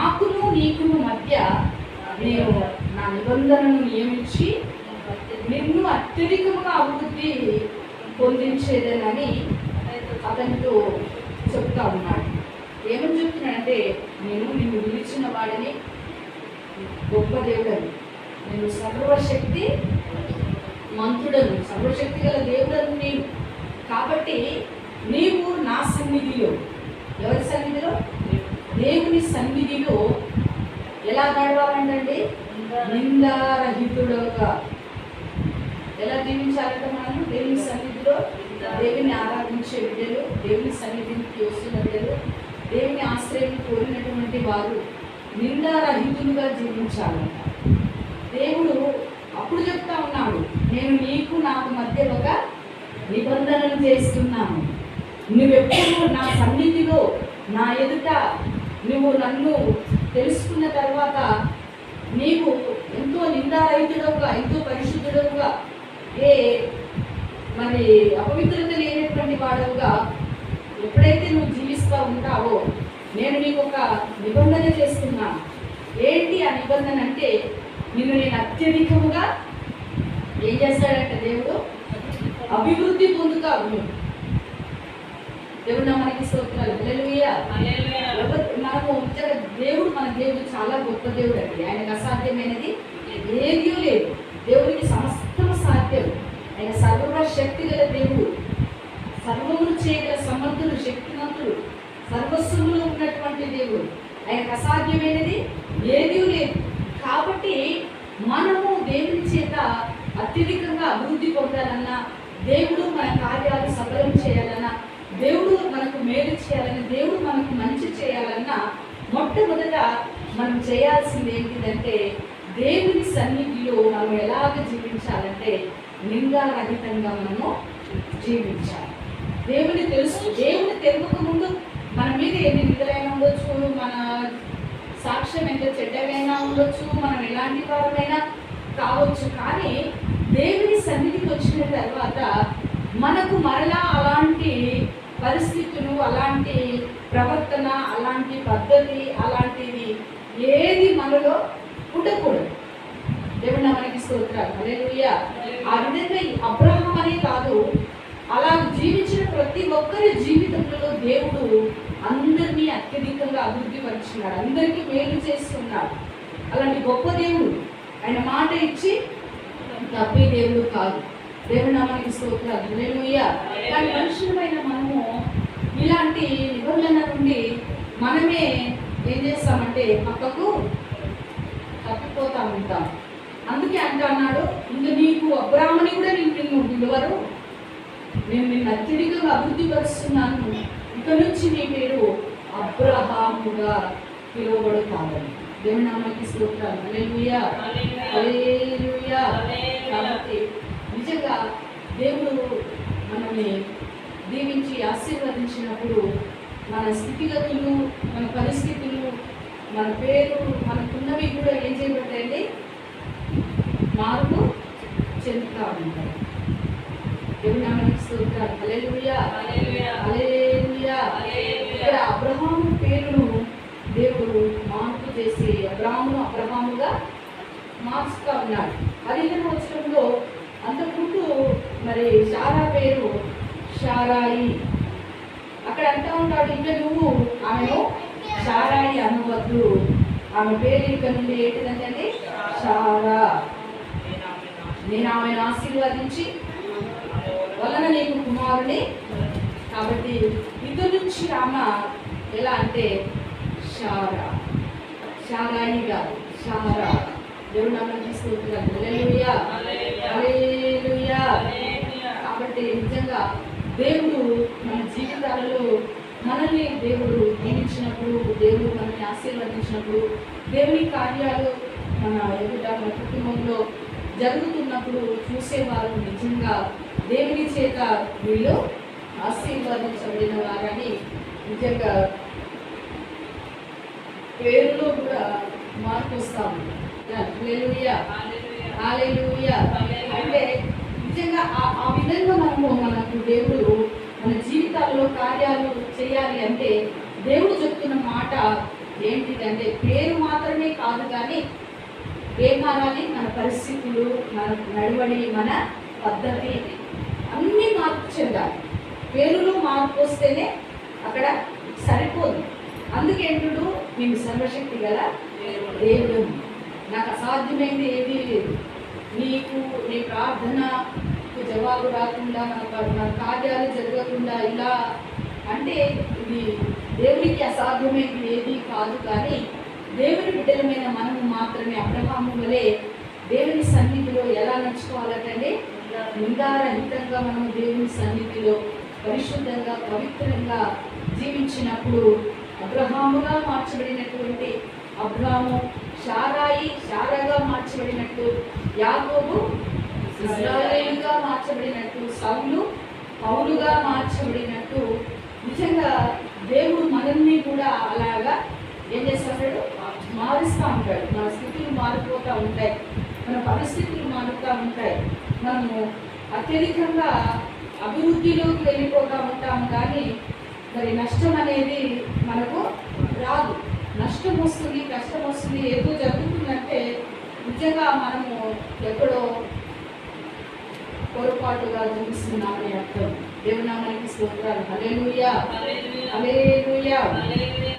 నాకును నీకును మధ్య నేను నా నిబంధనను నియమించి నిన్ను అత్యధికముగా అభివృద్ధి పొందించేదేనని అతనితో చెప్తా ఉన్నాడు. ఏమని చెప్తున్నాడంటే నేను నిన్ను విలిచిన వాడిని గొప్ప దేవుడని. నేను సర్వశక్తి మంతుడను సర్వశక్తి గల దేవుడను నేను. కాబట్టి నీవు నా సన్నిధిలో ఎవరి సన్నిధిలో? దేవుని సన్నిధిలో ఎలా నడవాలంటండి నిందారహితుడుగా ఎలా జీవించాలంటే మనం? దేవుని సన్నిధిలో దేవుని ఆరాధించే బిడ్డలు దేవుని సన్నిధికి వస్తున్న బిడ్డలు దేవుని ఆశ్రయం కోరినటువంటి వారు నిందారహితులుగా జీవించాలంట. దేవుడు అప్పుడు చెప్తా ఉన్నాడు నేను నీకు నాకు మధ్య ఒక నిబంధనలు చేస్తున్నాను. నువ్వెప్పుడు నా సన్నిధిలో నా ఎదుట నువ్వు నన్ను తెలుసుకున్న తర్వాత నీవు ఎంతో నిందారహితుడుగా ఎంతో పరిశుద్ధుడుగా ఏ మరి అపవిత్రత లేనటువంటి వాడుగా ఎప్పుడైతే నువ్వు జీవిస్తూ ఉంటావో నేను నీకు ఒక నిబంధన చేస్తున్నాను ఏంటి ఆ నిబంధన అంటే నిన్ను నేను అత్యధికముగా ఏం చేస్తాడంటే దేవుడు? అభివృద్ధి పొందుతావు నువ్వు. దేవుడు మనకి స్తోత్రాలు. హల్లెలూయా. మనము దేవుడు మన దేవుడు చాలా గొప్ప దేవుడు అండి. ఆయనకు అసాధ్యమైనది ఏదీ లేదు. దేవుడికి సమస్తం సాధ్యం. ఆయన సర్వ శక్తి గల దేవుడు. సర్వములు చేయగల సమర్థుడు శక్తివంతుడు సర్వస్వములు ఉన్నటువంటి దేవుడు. ఆయనకు అసాధ్యమైనది ఏదీ లేదు. కాబట్టి మనము దేవుని చేత అత్యధికంగా అభివృద్ధి పొందాలన్నా దేవుడు మన కార్యాలు సఫలం చేయాలన్నా దేవుడు మనకు మేలు చేయాలని దేవుడు మనకు మంచి చేయాలన్నా మొట్టమొదట మనం చేయాల్సింది ఏంటిదంటే దేవుని సన్నిధిలో మనం ఎలాగ జీవించాలంటే నిందారహితంగా మనము జీవించాలి. దేవుని తెలుసు దేవుని తెలియక ముందు మన మీద ఎన్ని నిధులైనా ఉండొచ్చు మన సాక్ష్యం ఎంత చెడ్డగైనా ఉండొచ్చు మనం ఎలాంటి వారమైనా కావచ్చు. కానీ దేవుని సన్నిధికి వచ్చిన తర్వాత మనకు మరలా పరిస్థితులు అలాంటి ప్రవర్తన అలాంటి పద్ధతి అలాంటిది ఏది మనలో ఉండకూడదు దేవుడు మనకి స్తోత్రాలు. హల్లెలూయా. ఆ విధంగా అబ్రహం అనే కాదు అలా జీవించిన ప్రతి ఒక్కరి జీవితంలో దేవుడు అందరినీ అత్యధికంగా అభివృద్ధి పరిచినాడు అందరికీ మేలు చేస్తున్నాడు. అలాంటి గొప్ప దేవుడు. ఆయన మాట ఇచ్చి తప్పే దేవుడు కాదు. దేవుడు నామానికి స్తోత్రాలు. హల్లెలూయా. కానీ మనుషులమైన మనము ఇలాంటి నిబంధన నుండి మనమే ఏం చేస్తామంటే పక్కకు తప్పిపోతా ఉంటాం అందుకే అంట అన్నాడు ఇంక నీకు అబ్రాహ్మణి కూడా నేను నిన్ను పిలువరు నేను నిన్ను అత్యధికంగా అభివృద్ధి పరుస్తున్నాను. ఇక నుంచి నీ పేరు అబ్రహాముగా పిలువబడుతామని దేవుని నామానికి స్తోత్రాలు హల్లెలూయా. హల్లెలూయా. కాబట్టి నిజంగా దేవుడు మనల్ని దీవించి ఆశీర్వదించినప్పుడు మన స్థితిగతులు మన పరిస్థితులు మన పేరు మనకున్నవి కూడా ఏం చేయబడతాయండి? మార్పు చెందుతా ఉంటాయి. స్తోత్రాలు. ఇక్కడ అబ్రహాము పేరును దేవుడు మార్పు చేసి అబ్రహామును అబ్రహాముగా మార్చుతా ఉన్నాడు. పదిహేను వచనంలో అంతకుముందు మరి షారా పేరు షారాయి అక్కడ అంటా ఉంటాడు? ఇంకా నువ్వు ఆమెను షారాయి అనవద్దు. ఆమె పేరు ఇక్కడ నుండి ఏంటిదంటే షారా నేను ఆమెను ఆశీర్వదించి వలన నీకు కుమారుని కాబట్టి ఇక నుంచి ఆమె ఎలా అంటే షారా షారాయి కాదు షారా దేవుడు నమ్మని తీసుకుంటున్నాడు దేవుడు మన జీవితాలలో మనల్ని దేవుడు దీవించినప్పుడు దేవుడు మనల్ని ఆశీర్వదించినప్పుడు దేవుని కార్యాలు మన ఎదుట మన కుటుంబంలో జరుగుతున్నప్పుడు చూసేవారు నిజంగా దేవుని చేత వీళ్ళు ఆశీర్వదించబడిన వారని నిజంగా పేరులో కూడా మార్పు వస్తాము అంటే నిజంగా ఆ ఆ విధంగా మనము మనకు దేవుడు మన జీవితాల్లో కార్యాలు చేయాలి అంటే దేవుడు చెప్తున్న మాట ఏంటిదంటే పేరు మాత్రమే కాదు కానీ ఏం మారాలి? మన పరిస్థితులు మన నడవడి మన పద్ధతి అన్నీ మార్పు చెందాలి. పేరులో మార్పు వస్తేనే అక్కడ సరిపోదు. అందుకేంటుడు నేను సర్వశక్తి గల దేవుడు. నాకు అసాధ్యమైంది ఏదీ లేదు. నీకు నీ ప్రార్థనకు జవాబు రాకుండా మన కార్యాలు జరగకుండా ఇలా అంటే ఇది దేవునికి అసాధ్యమైనది ఏది కాదు కానీ దేవుని బిడ్డలమైన మనము మాత్రమే అబ్రహాము వలె దేవుని సన్నిధిలో ఎలా నడుచుకోవాలంటే నిందారహితంగా మనము దేవుని సన్నిధిలో పరిశుద్ధంగా పవిత్రంగా జీవించినప్పుడు అబ్రహాముగా మార్చబడినటువంటి అబ్రాము శారాయి శారగా మార్చబడినట్టు యాకోబు ఇజ్రాయేలుగా మార్చబడినట్టు సౌలు పౌలుగా మార్చబడినట్టు నిజంగా దేవుడు మనల్ని కూడా అలాగా ఏం చేస్తాడు మారుస్తూ ఉంటాడు. మన స్థితులు మారిపోతూ ఉంటాయి. మన పరిస్థితులు మారుతూ ఉంటాయి. మనము అత్యధికంగా అభివృద్ధిలోకి వెళ్ళిపోతూ ఉంటాము. కానీ మరి నష్టం అనేది మనకు రాదు. నష్టం వస్తుంది కష్టం వస్తుంది ఏదో జరుగుతుందంటే నిజంగా మనము ఎక్కడో పొరపాటుగా చూపిస్తున్నామని అర్థం. దేవునామానికి స్తోత్రాలు. హల్లెలూయా. హల్లెలూయా.